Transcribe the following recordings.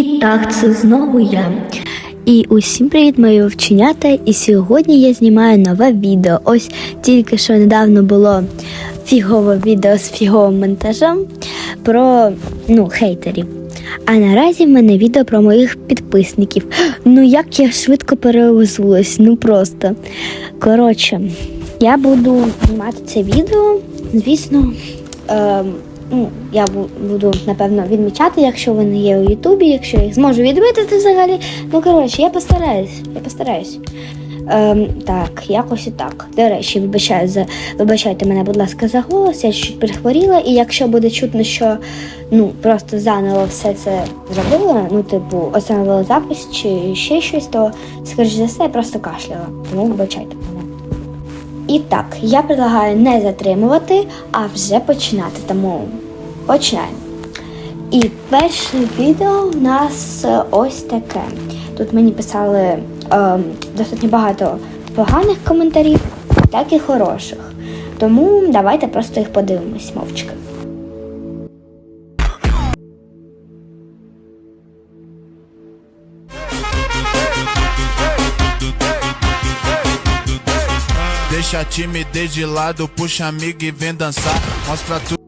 І так, це знову я. І усім привіт, мої вченята. І сьогодні я знімаю нове відео. Ось тільки що недавно було фігове відео з фіговим монтажем про ну, хейтерів. А наразі в мене відео про моїх підписників. Ну як я швидко перевозулась, ну просто. Коротше, я буду знімати це відео, звісно. Ем, ну, я буду напевно відмічати, якщо вони є у Ютубі, якщо я їх зможу відмітити взагалі. Ну коротше, я постараюсь. Я постараюсь. Ем, так, якось і так. До речі, вибачаю за вибачайте мене, будь ласка, за голос. Я чуть перехворіла, і якщо буде чутно, що ну просто заново все це зробила, ну типу остановила запис чи ще щось, то скоріш за все я просто кашляла. Тому вибачайте мене. І так, я предлагаю не затримувати, а вже починати. Тому починаємо. І перше відео в нас е, ось таке. Тут мені писали ем, достатньо багато поганих коментарів, так і хороших. Тому давайте просто їх подивимось мовчки. Deixa a timidez de lado, puxa amiga e vem dançar. Mostra pra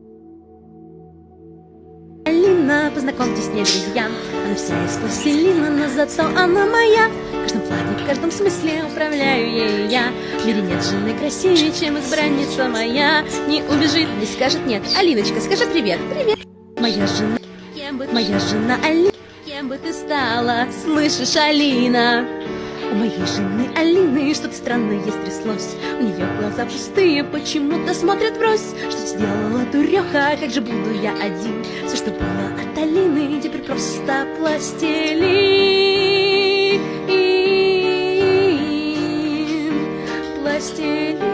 познакомьтесь, не друзья. Она вся из пластилина, но зато она моя. В каждом плане, в каждом смысле управляю ею я. В мире нет жены красивее, чем избранница моя. Не убежит, не скажет нет Алиночка, скажи привет, привет. Моя жена, кем бы, моя жена Алина. Кем бы ты стала, слышишь, Алина? У моей жены Алины что-то странное стряслось. У нее глаза пустые, почему-то смотрят врозь. Что сделала дуреха, как же буду я один? Все, что было от Алины, теперь просто пластилин. Пластилин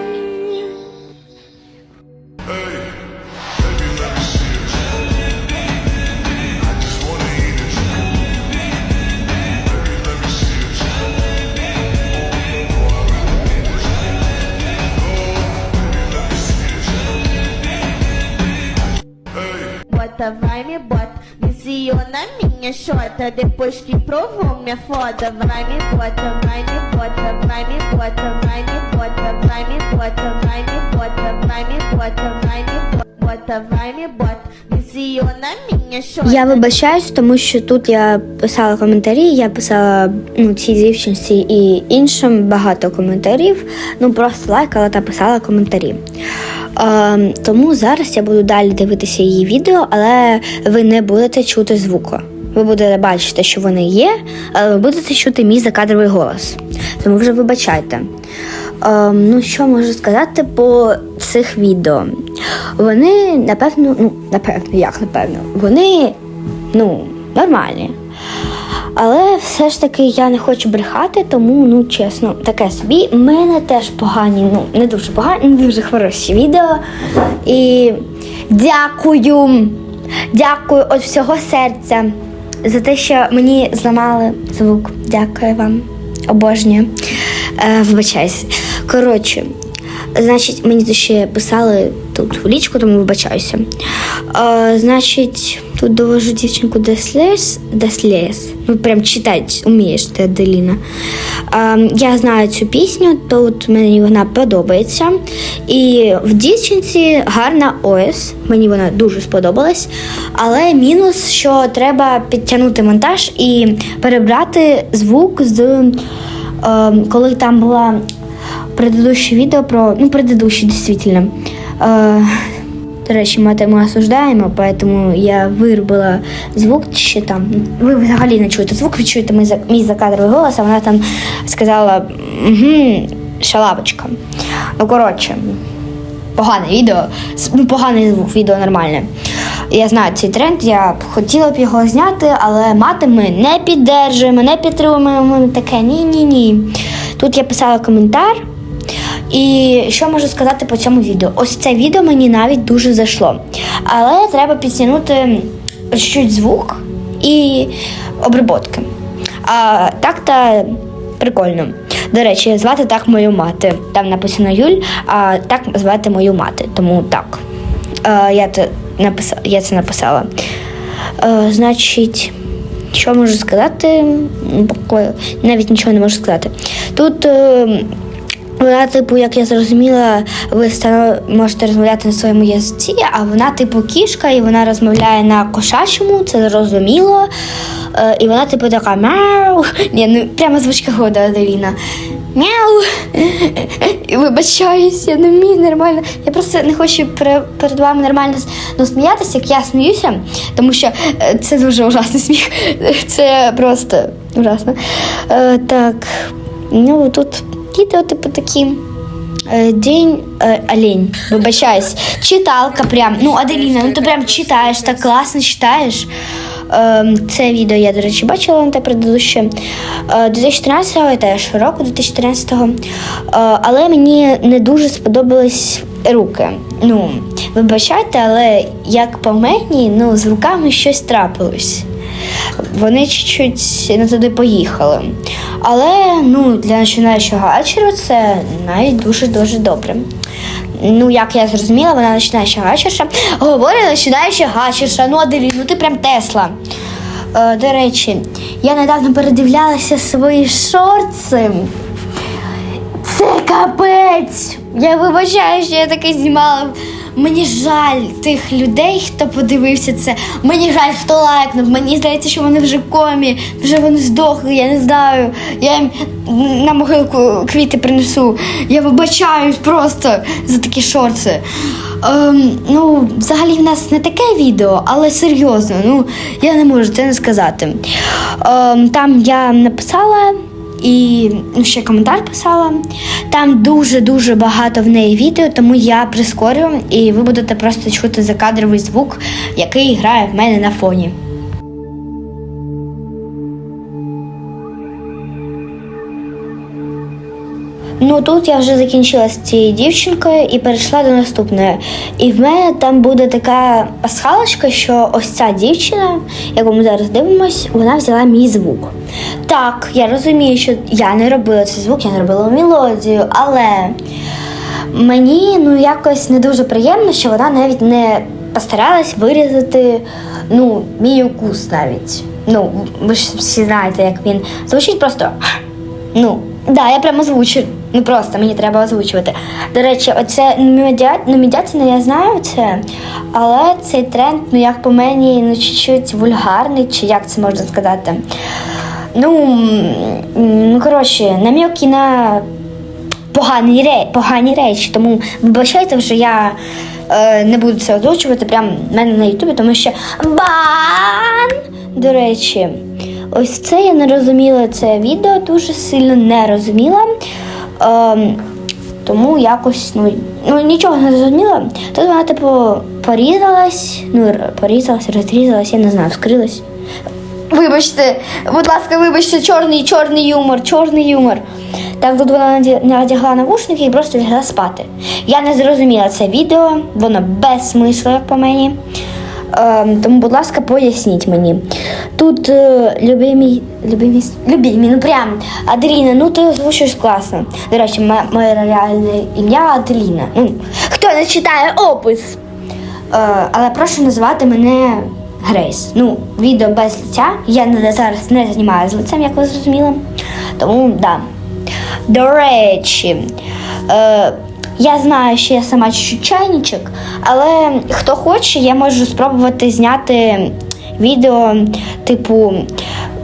minha xota Depois que provou minha foda Vai me bota, vai me bota, vai me bota, vai me bota, vai me bota, vai me bota, vai me bota, vai me bota, vai me bota Viciou на minha xota Я вибачаюсь, тому що тут я писала коментарі, я писала ну, цій дівчинці і іншим багато коментарів. Ну просто лайкала та писала коментарі. Ем, тому зараз я буду далі дивитися її відео, але ви не будете чути звуку. Ви будете бачити, що вони є, але ви будете чути мій закадровий голос. Тому вже вибачайте. Ем, ну, що можу сказати по цих відео? Вони, напевно, ну, напевно, як напевно, вони ну, нормальні. Але все ж таки я не хочу брехати, тому, ну, чесно, таке собі. У мене теж погані, ну, не дуже погані, не дуже хороші відео. І дякую, дякую від всього серця за те, що мені зламали звук. Дякую вам. Обожнюю. Е, вибачаюсь. Коротше, значить, мені ще писали тут в лічку, тому вибачаюся. Е, значить, тут довожу дівчинку Деслес. Деслес. Ну, прям читати вмієш ти, Аделіна. Е, я знаю цю пісню, тут мені вона подобається. І в дівчинці гарна ОС. Мені вона дуже сподобалась. Але мінус, що треба підтягнути монтаж і перебрати звук з коли там була предыдущее відео про. Ну, предыдущее, действительно. До речі, ми осуждаємо, поэтому я вирубила звук ще там. Ви взагалі не чуєте звук, ви чуєте мій, за- мій закадровий голос, а вона там сказала угу, шалапочка. Ну, коротше, погане відео. Ну, поганий звук, відео нормальне. Я знаю цей тренд, я б хотіла б його зняти, але мати ми не піддержуємо, не підтримуємо таке. Ні-ні-ні. Тут я писала коментар. І що можу сказати по цьому відео? Ось це відео мені навіть дуже зайшло. Але треба підтягнути чуть звук і обработки. А так-то прикольно. До речі, звати так мою мати. Там написано Юль, а так звати мою мати. Тому так. Е, я, це написала, я це написала. Е, значить, що можу сказати? Навіть нічого не можу сказати. Тут. Вона, типу, як я зрозуміла, ви можете розмовляти на своєму язиці, а вона, типу, кішка, і вона розмовляє на кошачому, це зрозуміло. Е, і вона, типу, така мяу. Ні, ну прямо звучка года Аделіна. Мяу. І Вибачаюсь, я не вмію нормально. Я просто не хочу перед вами нормально ну, сміятися, як я сміюся, тому що е, це дуже ужасний сміх. Це просто ужасно. Е, так, ну тут відео, типу, такі. Е, День е, олень, вибачаюсь. Читалка прям. Ну, Аделіна, ну ти прям читаєш, так класно читаєш. Е, Це відео я, до речі, бачила на те предыдуще. Е, 2013-го, теж року 2013-го. Е, Але мені не дуже сподобались руки. Ну, вибачайте, але як по мені, ну, з руками щось трапилось. Вони чуть-чуть не туди поїхали. Але ну, для починаючого гачера це навіть дуже-дуже добре. Ну, як я зрозуміла, вона починаюча гачерша. Говорить починаюча гачерша. Ну, Аделі, ну ти прям Тесла. Е, до речі, я недавно передивлялася свої шорти. Це капець! Я вибачаю, що я таке знімала. Мені жаль тих людей, хто подивився це. Мені жаль, хто лайкнув. Мені здається, що вони вже комі, вже вони здохли, я не знаю. Я їм на могилку квіти принесу. Я вибачаюсь просто за такі шорти. Ем, ну, взагалі в нас не таке відео, але серйозно, ну я не можу це не сказати. Ем, там я написала і ну, ще коментар писала. Там дуже-дуже багато в неї відео, тому я прискорю, і ви будете просто чути закадровий звук, який грає в мене на фоні. Ну тут я вже закінчила з цією дівчинкою і перейшла до наступної. І в мене там буде така пасхалочка, що ось ця дівчина, яку ми зараз дивимось, вона взяла мій звук. Так, я розумію, що я не робила цей звук, я не робила мелодію, але мені ну якось не дуже приємно, що вона навіть не постаралась вирізати ну, мій укус навіть. Ну, ви ж всі знаєте, як він звучить просто. Ну, да, я прямо озвучу. Ну просто мені треба озвучувати. До речі, оце медіа... ну, я знаю це, але цей тренд, ну як по мені, ну чуть-чуть вульгарний, чи як це можна сказати. Ну, ну коротше, наміки на погані, ре... погані речі. Тому вибачайте, вже я е, не буду це озвучувати прямо в мене на Ютубі, тому що бан! До речі, ось це я не розуміла це відео, дуже сильно не розуміла. Ем, тому якось ну, ну нічого не зрозуміла. Тут вона, типу, порізалась, ну, порізалась, розрізалась, я не знаю, вскрилась. Вибачте, будь ласка, вибачте, чорний, чорний юмор, чорний юмор. Так тут вона надягла навушники і просто лягла спати. Я не зрозуміла це відео, воно без смислу, як по мені. Ем, тому, будь ласка, поясніть мені. Тут е, любимі, любимі, любимі, ну прям Аделіна, ну ти озвучуєш класно. До речі, моє реальне ім'я Аделіна. Ну, хто не читає опис. Е, але прошу називати мене Грейс. Ну, відео без лиця. Я зараз не знімаю з лицем, як ви зрозуміли. Тому да. До речі, е, я знаю, що я сама чуть-чуть чайничок, але хто хоче, я можу спробувати зняти відео, типу,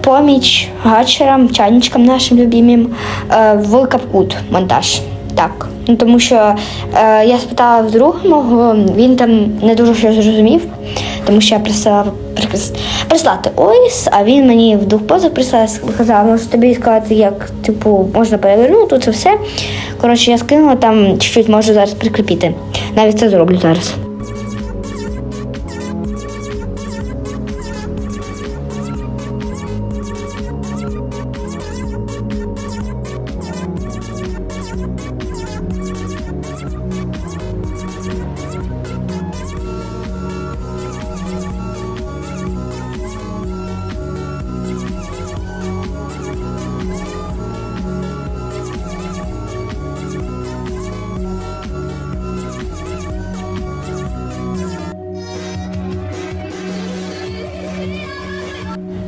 поміч гачерам, чайничкам нашим любимим е, в капкут монтаж. Так. Ну, тому що е, я спитала в друга мого, він там не дуже щось зрозумів, тому що я прислала прис- прислати ОІС, а він мені в двох позах прислав, сказав, може тобі сказати, як типу можна перевернути це все. Коротше, я скинула там чуть-чуть можу зараз прикріпити. Навіть це зроблю зараз.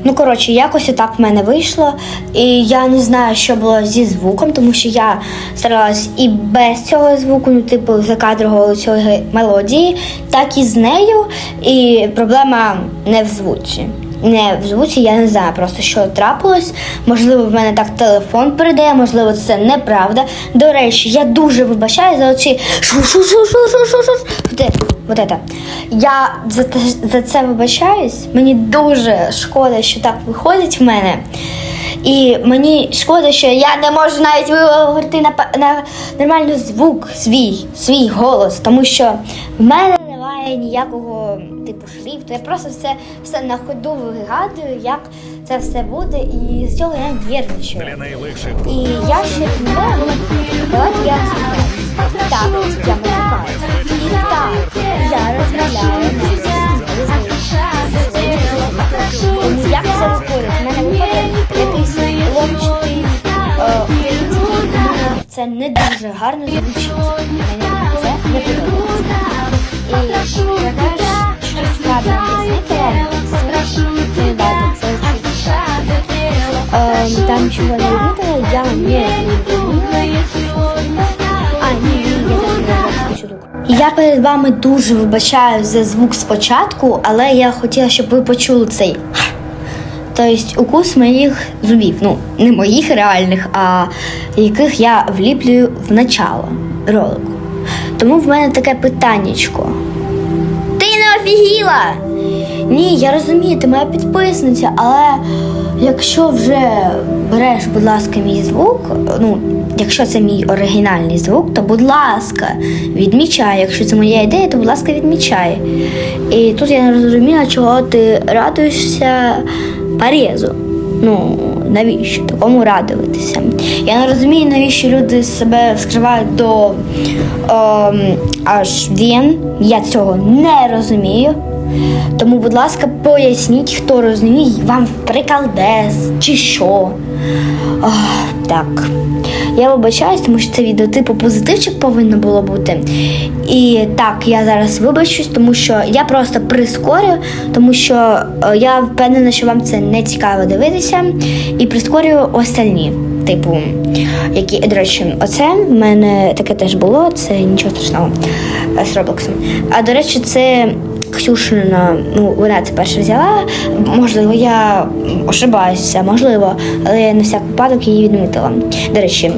Ну, коротше, якось отак в мене вийшло. І я не знаю, що було зі звуком, тому що я старалась і без цього звуку, ну, типу, закадрового цієї мелодії, так і з нею. І проблема не в звуці. Не в звуці, я не знаю просто, що трапилось. Можливо, в мене так телефон передає, можливо, це неправда. До речі, я дуже вибачаю за оці шу-шу-шу-шу-шу-шу-шу. От, от это. Я за, те- за це вибачаюсь. Мені дуже шкода, що так виходить в мене. І мені шкода, що я не можу навіть виговорити на, на нормальний звук свій, свій голос, тому що в мене немає ніякого типу шрифту. Я просто все, все на ходу вигадую, як це все буде, і з цього я нервничаю. Для найлегших І я ще не Давайте я так, я музикант. І так, я розмовляю. Тому як це виходить? У мене виходить якийсь ломчатий е, український, це не дуже гарно звучить. Мені це не подобається. Ем, Там чого не видно, я не звук. Я перед вами дуже вибачаю за звук спочатку, але я хотіла, щоб ви почули цей. Тобто укус моїх зубів. Ну, не моїх реальних, а яких я вліплюю в начало ролику. Тому в мене таке питаннячко. Ти не офігіла! Ні, я розумію, ти моя підписниця, але якщо вже береш, будь ласка, мій звук, ну, якщо це мій оригінальний звук, то будь ласка, відмічай. Якщо це моя ідея, то будь ласка, відмічай. І тут я не розуміла, чого ти радуєшся порезу. Ну, навіщо такому радуватися? Я не розумію, навіщо люди себе вскривають до ем, аж вен. Я цього не розумію. Тому, будь ласка, поясніть, хто розуміє, вам прикалдес чи що. Ах, так. Я вибачаюсь, тому що це відео типу позитивчик повинно було бути. І так, я зараз вибачусь, тому що я просто прискорю, тому що е, я впевнена, що вам це не цікаво дивитися. І прискорюю остальні. Типу, які, до речі, оце в мене таке теж було, це нічого страшного е, з Роблоксом. А до речі, це Ксюшина, ну вона це перше взяла. Можливо, я ошибаюся, можливо, але я на всяк випадок її відмітила. До речі,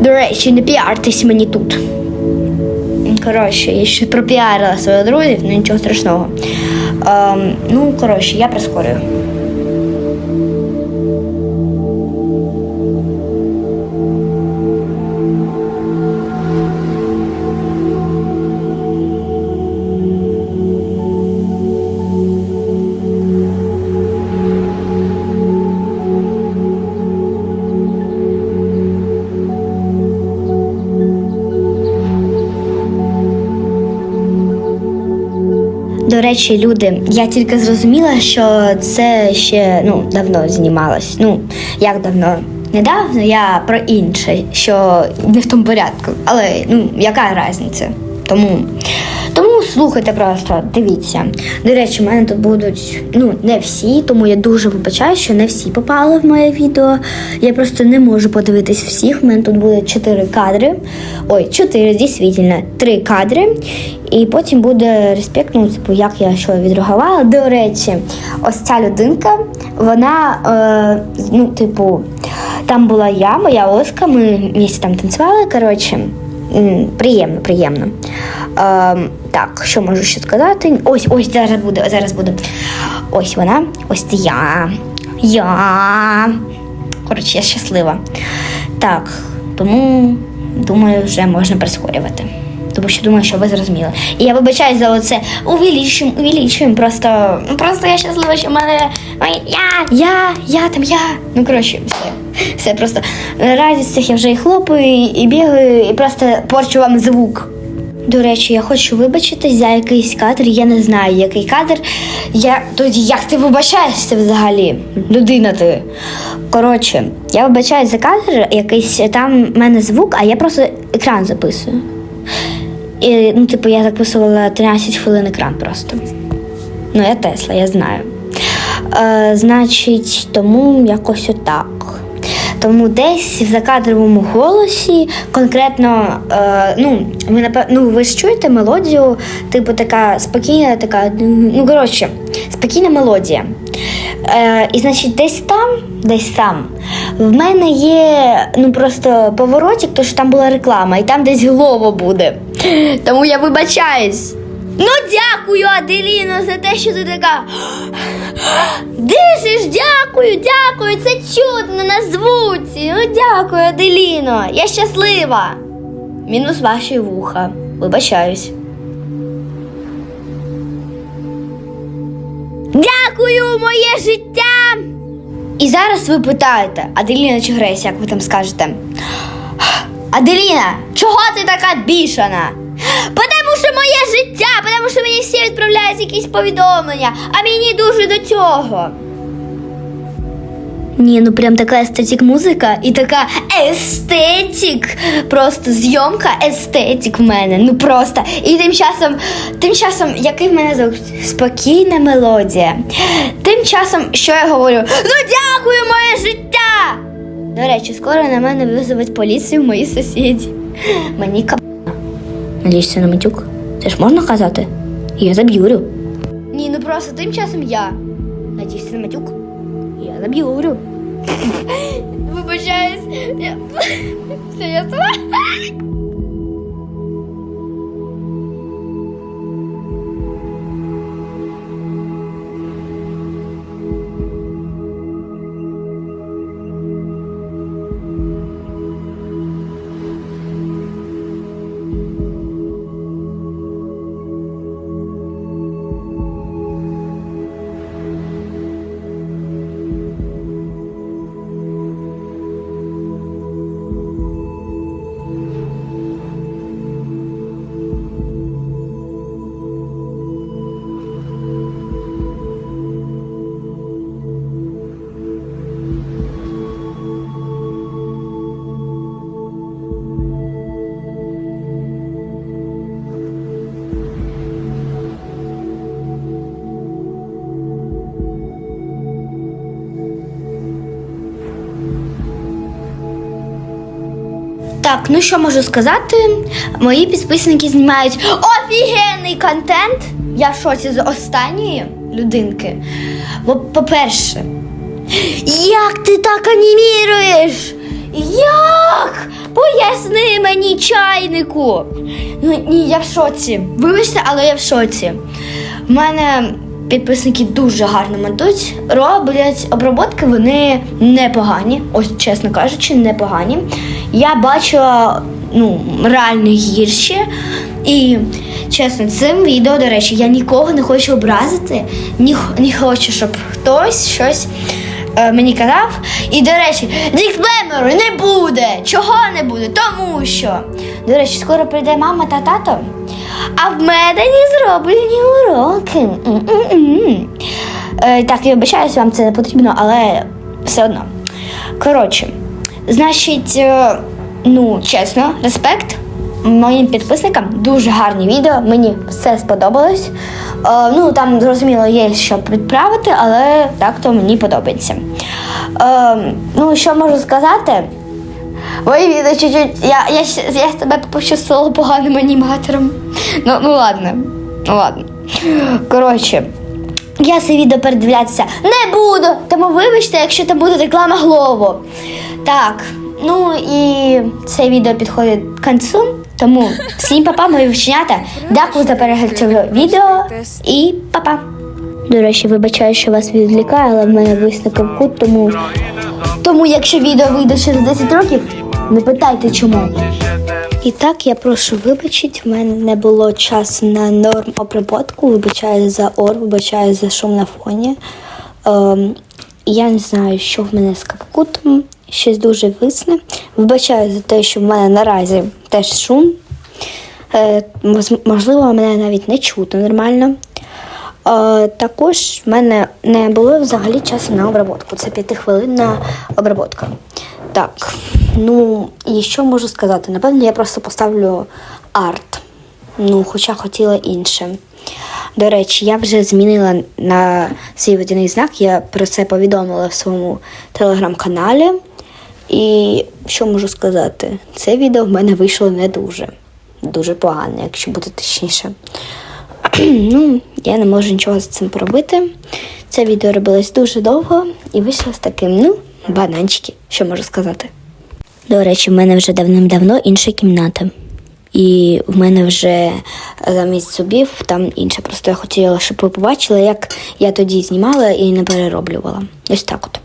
до речі, не піартись мені тут. Коротше, я ще пропіарила своїх друзів, ну нічого страшного. Ем, ну, коротше, я прискорюю. Речі, люди, я тільки зрозуміла, що це ще ну, давно знімалось. Ну, як давно? Недавно я про інше, що не в тому порядку. Але ну, яка різниця? Тому, тому слухайте просто, дивіться. До речі, в мене тут будуть ну, не всі, тому я дуже вибачаю, що не всі попали в моє відео. Я просто не можу подивитись всіх. У мене тут буде 4 кадри. Ой, 4, дійсно, 3 кадри. І потім буде респект, ну, типу, як я що відреагувала. До речі, ось ця людинка, вона, е, ну, типу, там була я, моя Оска, ми місці там танцювали. Коротше, приємно, приємно. Е, так, що можу ще сказати? Ось, ось зараз буде, зараз буде. Ось вона, ось це я. Я. Коротше, я щаслива. Так, тому думаю, вже можна прискорювати. Тому що думаю, що ви зрозуміли. І я вибачаюсь за оце увеличуємо, увеличуємо. Просто, ну, просто я щаслива, що в мене я, я, я там я. Ну коротше, все. Все просто раді з цих я вже і хлопаю, і бігаю, і просто порчу вам звук. До речі, я хочу вибачитись за якийсь кадр. Я не знаю, який кадр. Я тоді як ти вибачаєшся взагалі? Людина ти. Коротше, я вибачаюсь за кадр, якийсь там в мене звук, а я просто екран записую. І, ну, типу, я записувала 13 хвилин екран просто. Ну, я Тесла, я знаю. Е, значить, тому якось отак. Тому десь в закадровому голосі конкретно, е, ну, ви напев... ну, ви ж чуєте мелодію, типу така спокійна, така, ну коротше, спокійна мелодія. Е, і значить, десь там, десь там, в мене є ну просто поворотик, тому що там була реклама, і там десь голово буде. Тому я вибачаюсь. Ну, дякую, Аделіно, за те, що ти така. Дишиш, дякую, дякую, це чудно на звуці. Ну, дякую, Аделіно. Я щаслива. Мінус ваші вуха. Вибачаюсь. Дякую, моє життя. І зараз ви питаєте, Аделіна чи Грейс, як ви там скажете? Аделіна, чого ти така бішана? Потому що моє життя, потому що мені всі відправляють якісь повідомлення, а мені дуже до цього. Ні, ну прям така естетик музика і така естетик. Просто зйомка естетик в мене. Ну просто. І тим часом, тим часом, який в мене звук? Спокійна мелодія. Тим часом, що я говорю? Ну дякую, моє життя! До речі, скоро на мене визовуть поліцію мої сусіді. Мені кап. Це на матюк. Це ж можна казати? Я заб'юрю. Ні, ну просто тим часом я. Надіюсь, це на матюк. Я заб'юрю. Вибачаюсь. Я... Все, я сама. Так, ну що можу сказати? Мої підписники знімають офігенний контент. Я в шоці з останньої людинки. По-перше, як ти так аніміруєш? Як? Поясни мені чайнику. Ну ні, я в шоці. Вибачте, але я в шоці. В мене підписники дуже гарно монтують, роблять оброботки, вони непогані, ось чесно кажучи, непогані. Я бачила ну, реально гірші. І чесно, цим відео, до речі, я нікого не хочу образити, ні, не хочу, щоб хтось щось е, мені казав. І, до речі, дисклеймеру не буде. Чого не буде? Тому що. До речі, скоро прийде мама та тато. А в мене зроблені уроки. Е, так, я вибачаюсь, вам це не потрібно, але все одно. Коротше, значить, е, ну, чесно, респект моїм підписникам. Дуже гарні відео. Мені все сподобалось. Е, ну, там, зрозуміло, є що підправити, але так то мені подобається. Е, ну, що можу сказати? Мої відео чуть-чуть. Я, я, я себе почувствувала поганим аніматором. Ну, ну ладно. Ну ладно. Коротше, я це відео передивлятися не буду. Тому вибачте, якщо там буде реклама Глово. Так, ну і це відео підходить к кінцю. Тому всім папа, мої вченята. Дякую за перегляд цього відео і папа. До речі, вибачаю, що вас відвлікаю, але в мене висновок кут, тому. Тому якщо відео вийде через 10 років, не питайте чому. І так, я прошу вибачити, в мене не було часу на норм обработку. Вибачаю за ор, вибачаю за шум на фоні. Ем, я не знаю, що в мене з капкутом. Щось дуже висне. Вибачаю за те, що в мене наразі теж шум. Е, можливо, мене навіть не чути нормально. Е, також в мене не було взагалі часу на обработку. Це п'ятихвилинна обработка. Так, ну і що можу сказати? Напевно, я просто поставлю арт. Ну, хоча хотіла інше. До речі, я вже змінила на свій водяний знак. Я про це повідомила в своєму телеграм-каналі. І що можу сказати? Це відео в мене вийшло не дуже. Дуже погано, якщо бути точніше. ну, я не можу нічого з цим поробити. Це відео робилось дуже довго і вийшло з таким, ну, бананчики, що можу сказати. До речі, в мене вже давним-давно інша кімната. І в мене вже замість зубів там інше. Просто я хотіла, щоб ви побачили, як я тоді знімала і не перероблювала. Ось так от.